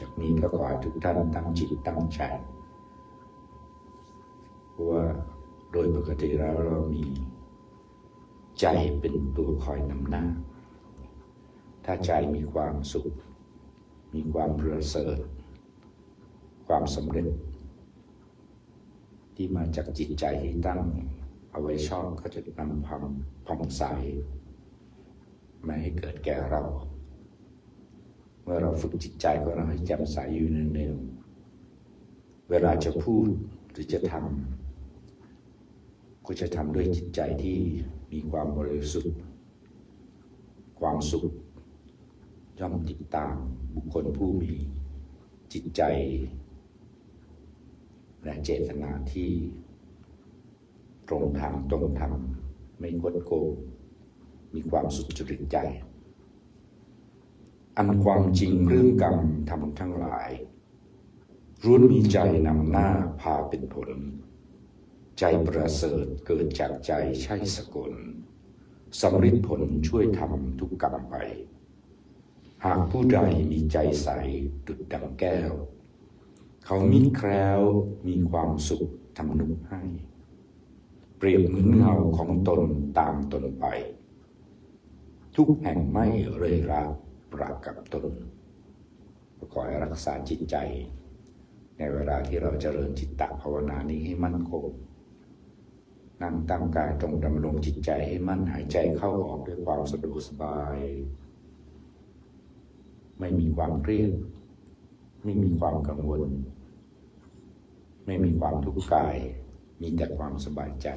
จากนี้ก็ขอให้ทุกท่านตั้งจิตตั้งใจเพราะว่าโดยปกติแล้วเรามีใจเป็นตัวคอยนำหน้า ถ้าใจมีความสุข มีความประเสริฐ ความสำเร็จ ที่มาจากจิตใจที่ตั้งเอาไว้ชอบก็จะนำความผ่องใสมาให้เกิดแก่เรา มื่อเราฝึกจิตใจของเราให้แจ่มใสอยู่เนืองๆเวลาจะพูดหรือจะทำก็จะทำด้วยจิตใจที่มีความบริสุทธิ์ ความสุขย่อมติดตามบุคคลผู้มีจิตใจ และเจตนาที่ตรงทางตรงธรรมไม่กดโกงมีความสุจริตใจ อันความจริงเรื่องกรรมทำทั้งหลายรุ้นมีใจนำหน้าพาเป็นผล ใจประเสริฐเกิดจากใจใช่สกุลสำริดผลช่วยทำทุกกรรมไป หากผู้ใดมีใจใสดุดดังแก้ว เขามิแคล้วมีความสุขทำนุกให้ เปรียบเหมือนเงาของตนตามตนไป ทุกแห่งไม่เรยราป รากกับตนขอให้รักษาจิตใจ ในเวลาที่เราจเจริญจิตตภาวนานี้ให้มั่นคงนั่งตั้งกายตรงดำรงจิตใจให้มั่นหายใจเข้าออกด้วยความสะดวกสบาย ไม่มีความเครียดไม่มีความกังวล ไม่มีความทุกข์กาย มีแต่ความสบายใจ